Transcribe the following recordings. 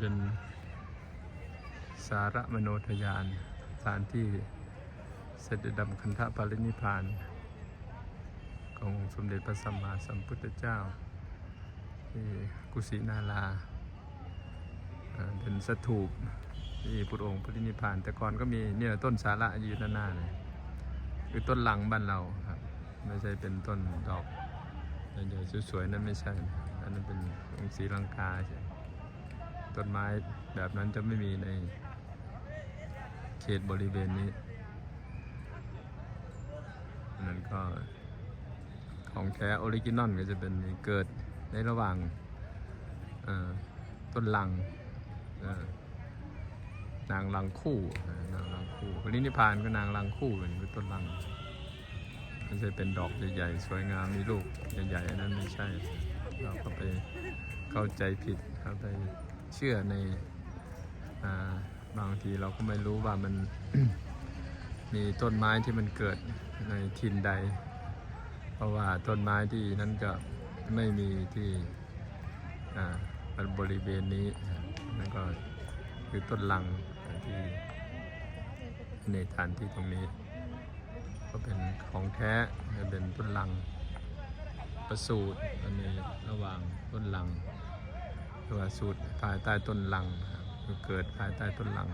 เป็นสาระมโนทยานสถานที่เสด็จดำคันธปรินิพาน ของสมเด็จพระสัมมาสัมพุทธเจ้า ที่กุสินาราเป็นสถูปที่พุทธองค์ปรินิพาน แต่ก่อนก็มีเนี่ยต้นสาระยืนด้านหน้าเลยคือต้นหลังบ้านเราครับ ไม่ใช่เป็นต้นดอกใหญ่ๆสวยๆ นั่นไม่ใช่นะอันนั้นเป็นองค์ศรีลังกาใช่ ต้นไม้แบบนั้นจะไม่มีในเขตบริเวณนี้นั้นก็ของแท้ออริจินอลก็จะเป็นเกิดในระหว่างต้นลังนางลังคู่นางลังคู่ปรินิพานก็นางลังคู่เป็นต้นลังมันจะเป็นดอกใหญ่ๆ สวยงามมีลูกใหญ่ๆอันนั้นไม่ใช่ เราก็ไปเข้าใจผิดเข้าไป เชื่อในอบางทีเราก็ไม่รู้ว่ามัน มีต้นไม้ที่มันเกิดในถิ่นใด เพราะว่าต้นไม้ที่นั่นก็ไม่มีที่บริเวณนี้นั่นก็คือต้นลังที่ในฐานที่ตรงนี้ ก็เป็นของแท้เป็นต้นลังประสูตรอันนี้ระหว่างต้นลัง หรือว่าสูตรภายใต้ต้นลังนะครับเกิดภายใต้ต้นลัง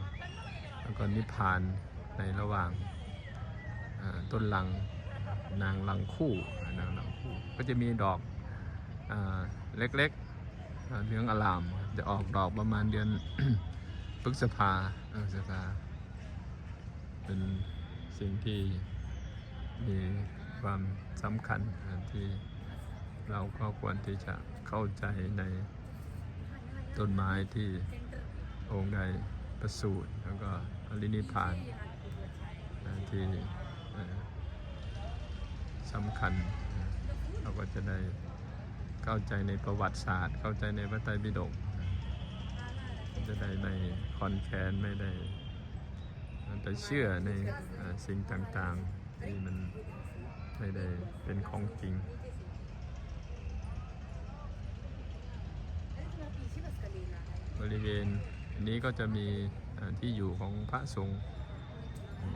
แล้วก็นิพพานในระหว่างต้นลังนางลังคู่นางลังคู่ก็จะมีดอกอเล็กๆเหลืองอลามจะออกดอกประมาณเดือนพฤษภาพฤษภาเป็นสิ่งที่มีความสำคัญที่เราก็ควรที่จะเข้าใจใน ต้นไม้ที่องค์ใดประสูติแล้วก็ปรินิพพานที่สำคัญ เราก็จะได้เข้าใจในประวัติศาสตร์ เข้าใจในพระไตรปิฎกจะได้ไม่คอนแคนไม่ได้ไปเชื่อในสิ่งต่างๆที่มันไม่ได้เป็นของจริง ริเวณนี้ก็จะมีที่อยู่ของพระสงฆ์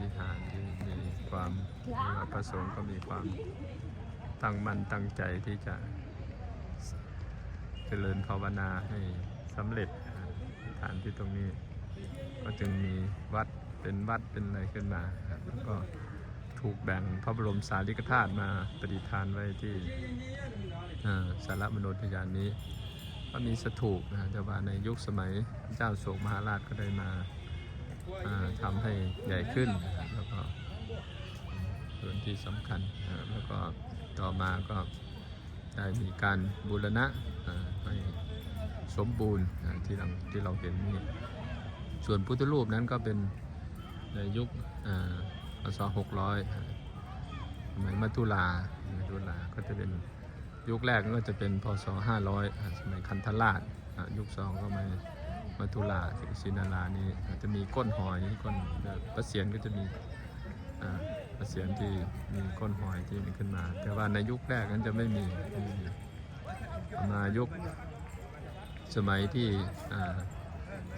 วิหารที่มีความพระสงฆ์ก็มีความตั้งมั่นตั้งใจที่จะเจริญภาวนาให้สำเร็จฐานที่ตรงนี้ ก็จึงมีวัดเป็นวัดเป็นอะไรขึ้นมาแล้วก็ถูกแบ่งพระบรมสารีริกธาตุมาประดิษฐานไว้ที่สารมโนทยานนี้ ก็มีสถูปนะแต่ว่าในยุคสมัยเจ้าโศกมหาราชก็ได้มาอ่าทำให้ใหญ่ขึ้นนะแล้วก็ส่วนที่สำคัญนะแล้วก็ต่อมาก็ได้มีการบูรณะให้สมบูรณ์ที่เราที่เราเห็นนี่ส่วนพุทธรูปนั้นก็เป็นในยุคอ่าพศ600อ่าสมัยมัทุลามัทุลาก็จะเป็น ยุคแรกก็จะเป็นพศ 500อ่าสมัยคันธราชยุคสองก็มามาตุลาสิศินารานี้อ่าจะมีก้นหอยก้นพระเศียรก็จะมีอ่าพระเศียรที่มีก้นหอยที่มีขึ้นมา แต่ว่าในยุคแรกนั้นจะไม่มีมายุคสมัยที่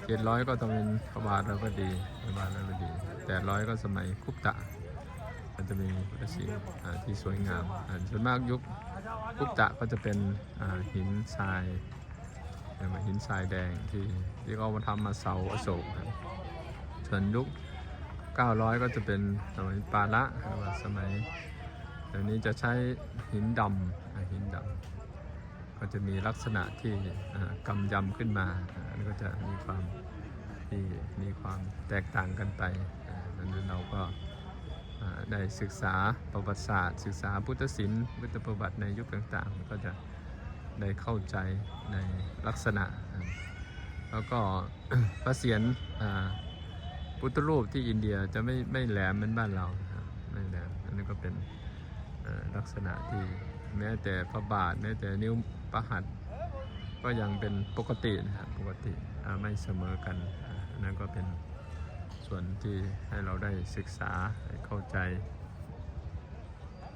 เจ็ดร้อยก็ต้องเป็นพระบาทแล้วก็ดีพระบาทแล้วก็ดีแปดร้อยก็สมัยคุปตะมันจะมีพระศิลป์ที่สวยงามส่วนมากยุค กุปตะก็จะเป็นหินทรายเรียกว่าหินทรายแดงที่ที่เขามาทำมาเสาอโศกครับส่วนยุค 900 ก็จะเป็นสมัยปาละหรือว่าสมัยเดี๋ยวนี้จะใช้หินดำหินดำก็จะมีลักษณะที่กำยำขึ้นมาอันนี้ก็จะมีความที่มีความแตกต่างกันไปดังนั้นเราก็ ได้ศึกษาประวัติศาสตร์ ศึกษาพุทธศิลป์พุทธประวัติในยุคต่างๆ ก็จะได้เข้าใจในลักษณะ แล้วก็พระเศียรพุทธรูปที่อินเดียจะไม่ไม่แหลมเหมือนบ้านเราไม่แหลมอันนี้ก็เป็นลักษณะที่แม้แต่พระบาทแม้แต่นิ้วประหัตถ์ก็ยังเป็นปกตินะครับปกติไม่เสมอกันอ่าอันนั้นก็เป็น ส่วนที่ให้เราได้ศึกษาเข้าใจ